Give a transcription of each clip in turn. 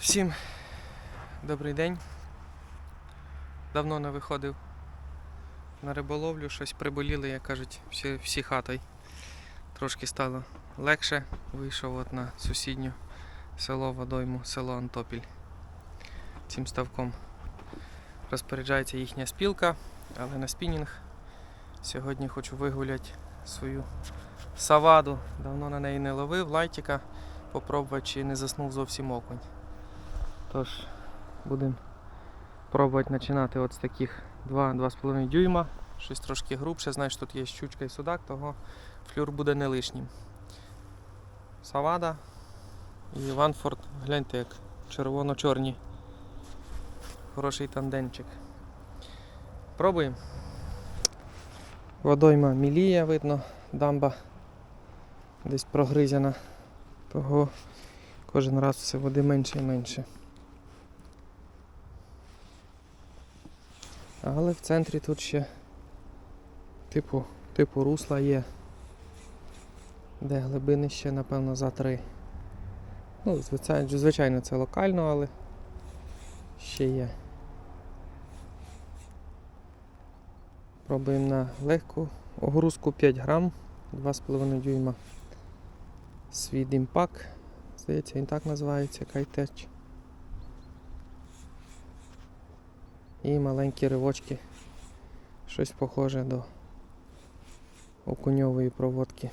Всім добрий день. Давно не виходив на риболовлю, щось приболіли, як кажуть, всі, всі хатой. Трошки стало легше. Вийшов от на сусідню село Водойму, село Антопіль. Цим ставком розпоряджається їхня спілка, але на спінінг сьогодні хочу вигуляти свою саваду. Давно на неї не ловив, лайтика, попробувати, чи не заснув зовсім окунь. Тож будемо пробувати починати от з таких 2-2,5 дюйма. Щось трошки грубше, знаєш, тут є щучка і судак, того флюр буде не лишнім. Савада і Ванфорд, гляньте як червоно-чорні. Хороший тандемчик. Пробуємо. Водойма мілія, видно, дамба десь прогризена. Того кожен раз все води менше і менше. Але в центрі тут ще типу, типу русла є, де глибини ще, напевно, за три. Ну, звичайно, це локально, але ще є. Пробуємо на легку огрузку 5 грам, 2,5 дюйма. Свій імпак. Здається, він так називається кайтеч. І маленькі ривочки. Щось похоже до окуньової проводки.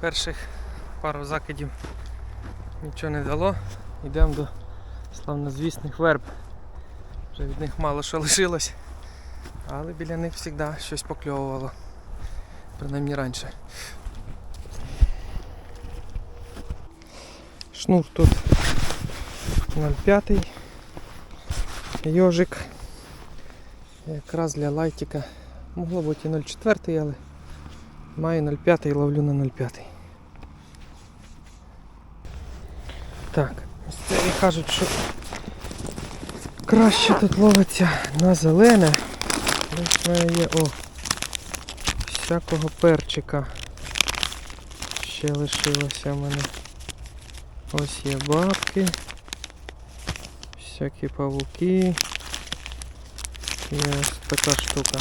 Перших пару закидів нічого не дало. Йдемо до славнозвісних верб. Вже від них мало що лишилось, але біля них завжди щось покльовувало. Принаймні раніше. Шнур тут 0,5 йожик. Якраз для лайтика. Могло бути і 0,4, але маю 0,5 ловлю на 0,5. Так, ось це і кажуть, що краще тут ловиться на зелене. Десь в мене є о всякого перчика. Ще лишилося в мене. Ось є бабки. Всякі павуки. І ось така штука.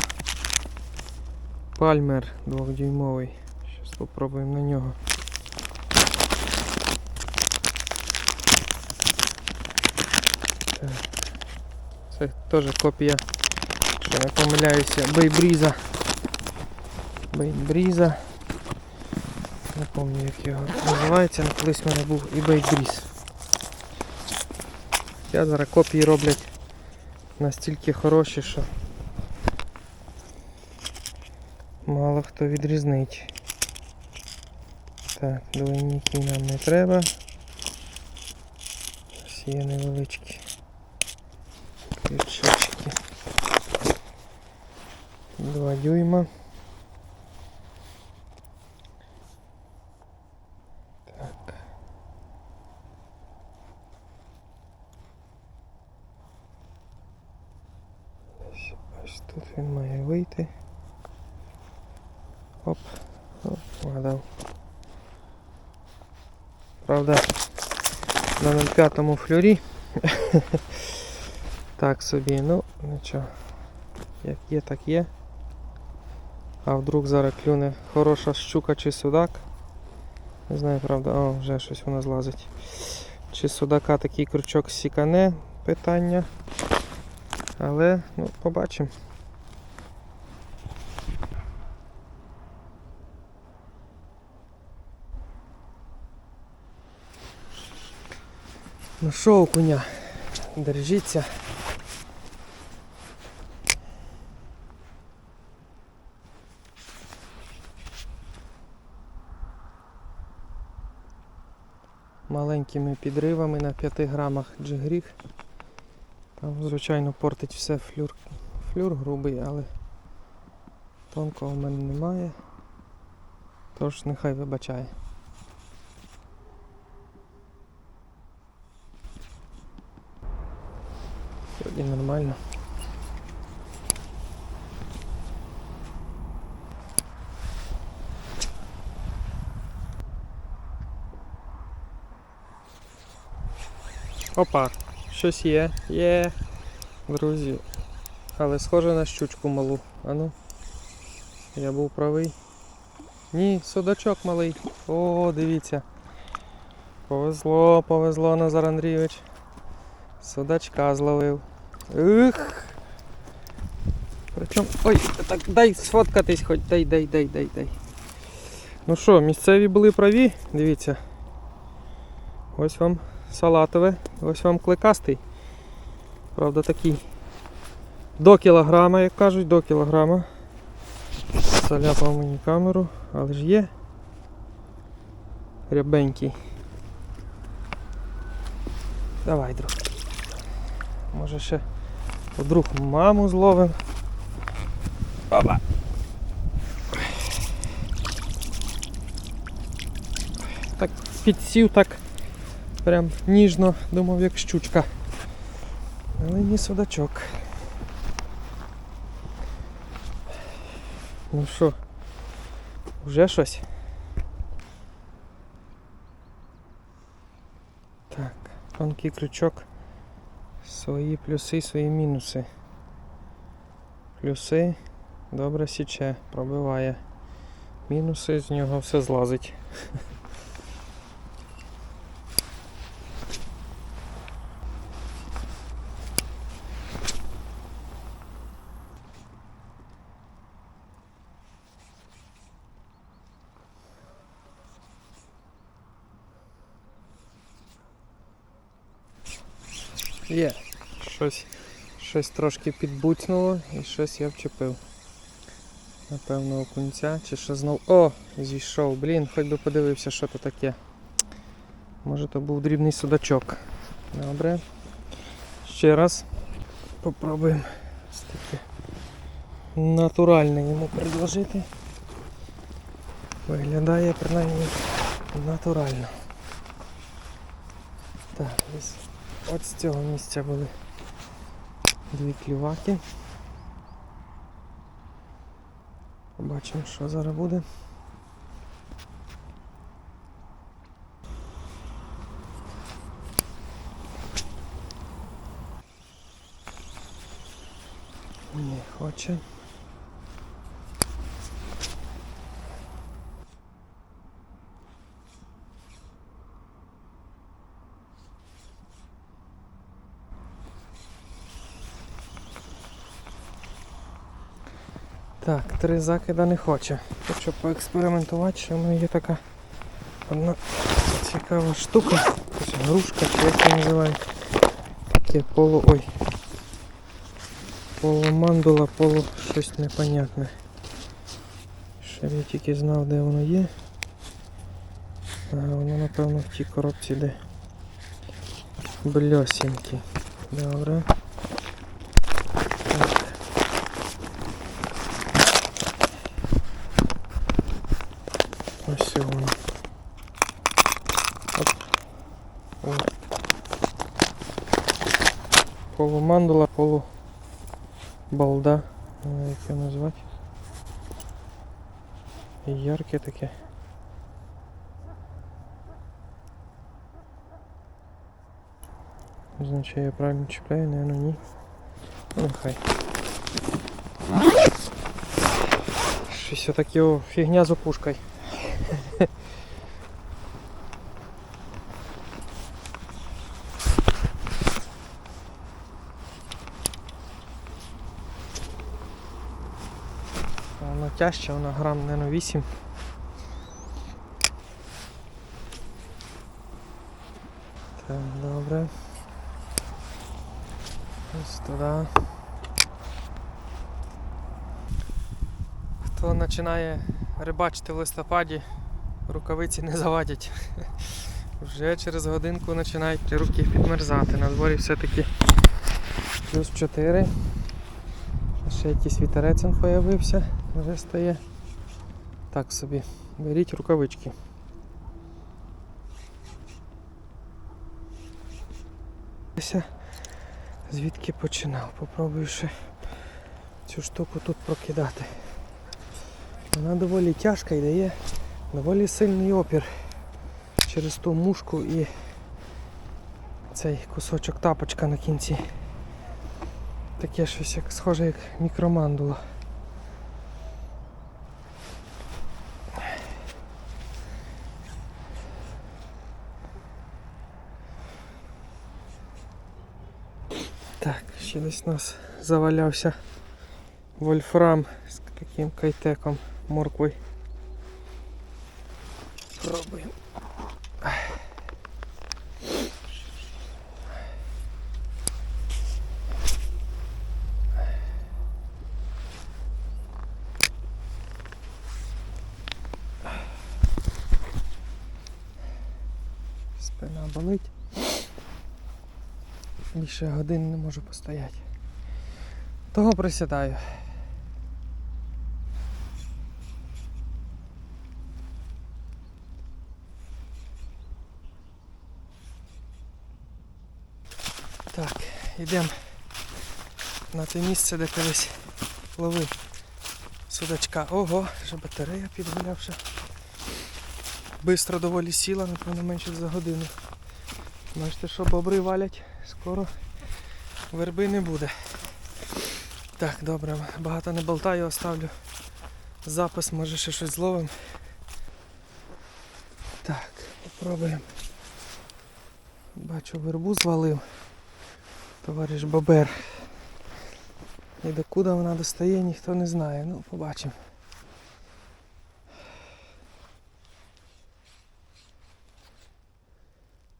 Пальмер двохдюймовий. Зараз спробуємо на нього. Це теж копія, якщо не помиляюся, бейбріза. Бейбріза. Не пам'ятаю як його називається, але колись в мене був і бейбріз. Я зараз копії роблять настільки хороші, що мало хто відрізнить. Так, двойники нам не треба. Всі є невеличкі крючочки. Два дюйма. Так. Ось, ось тут він має вийти. Оп, оп, вгадав. Правда, на 0,5 флюрі. так собі, ну нічого. Як є, так є. А вдруг зараз клюне хороша щука чи судак. Не знаю, правда, о, вже щось воно злазить. Чи судака такий крючок сікане, питання. Але, ну, побачимо. Ну що, окуня, держіться. Маленькими підривами на 5 грамах джигріг. Там, звичайно, портить все флюр. Флюр грубий, але тонкого в мене немає. Тож нехай вибачає. Сьогодні нормально. Опа, щось є, є, друзі. Але схоже на щучку малу. Ану. Я був правий. Ні, судачок малий. О, дивіться. Повезло, повезло, Назар Андрійович. Судачка зловив. Ух. Причому. Ой, так дай сфоткатись хоч, дай, дай, дай, дай, дай. Ну що, місцеві були праві, дивіться. Ось вам салатове, ось вам кликастий. Правда такий. До кілограма, як кажуть, до кілограма. Заляпав мені камеру, але ж є. Рябенький. Давай, друг. Може ще вдруг маму зловим. Опа. Так підсів так прям ніжно, думав як щучка. Але ні судачок. Ну що, вже щось? Так, тонкий крючок. Свої плюси, свої мінуси. Плюси добре січе, пробиває. Мінуси з нього все злазить. Є. Щось, щось трошки підбуцнуло і щось я вчепив. Напевно, окунця чи що знов. О! Зійшов, блін, хоч би подивився, що то таке. Може то був дрібний судачок. Добре. Ще раз попробуємо ось таке натуральне йому предложити. Виглядає принаймні натурально. Так, От з цього місця були дві кліваки. Побачимо, що зараз буде. Не хоче. Так, три закида не хоче. Хочу поекспериментувати, що в мене є така одна цікава штука. Грушка, чи як її називають. Таке полу... ой. Полумандула, полу щось непонятне. Щоб я тільки знав, де воно є. А воно напевно в тій коробці де бльосінькі. Добре. Полумандула, полу балда. Не знаю, Як його назвати. Ярке таке. Не знаю, чи я правильно чіпляю, наверное, ні. Ну, нехай. Щось таке о, фігня з опушкою. тяжча, вона грам, наверное, 8. Так, добре. Ось туди. Хто починає рибачити в листопаді, рукавиці не завадять. Вже через годинку починають руки підмерзати. На дворі все-таки плюс 4. Ще якийсь вітерець появився, вже стає. Так собі. Беріть рукавички. Звідки починав? Попробую ще цю штуку тут прокидати. Вона доволі тяжка і дає доволі сильний опір через ту мушку і цей кусочок тапочка на кінці. Таке щось як схоже як мікромандула. здесь у нас завалявся вольфрам с каким кайтеком, морквой. Пробуем. Спина болить. Більше години не можу постояти. Того присідаю. Так, йдемо на те місце, де колись ловив судачка. Ого, вже батарея підгулявша. Бистро доволі сіла, напевно, менше за годину. Бачите, що бобри валять, скоро верби не буде. Так, добре, багато не болтаю, оставлю запис, може ще щось зловим. Так, попробуємо. Бачу, вербу звалив. Товариш Бобер. І докуди вона достає, ніхто не знає. Ну, побачимо.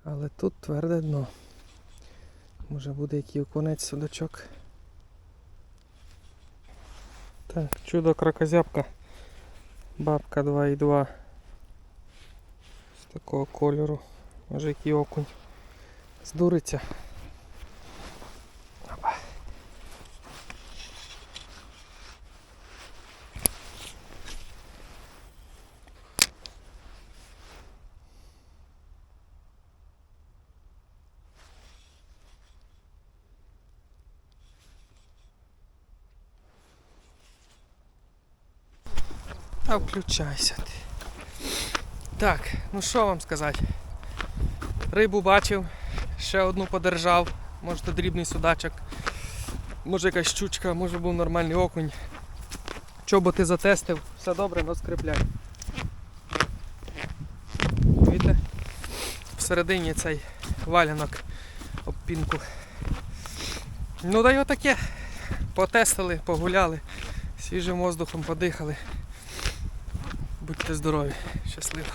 Але тут тверде дно. Може буде який окунець судачок. Так, чудо кракозябка. Бабка 2,2. З такого кольору. Може який окунь. Здуриться. А включайся ти. Так, ну що вам сказати? Рибу бачив, ще одну подержав, може то дрібний судачок, може якась щучка, може був нормальний окунь. Чоботи затестив, все добре, но скріпляй. Видите? Всередині цей валянок об пінку. Ну да й отаке. Потестили, погуляли, свіжим воздухом подихали. Будьте здорові, щасливо.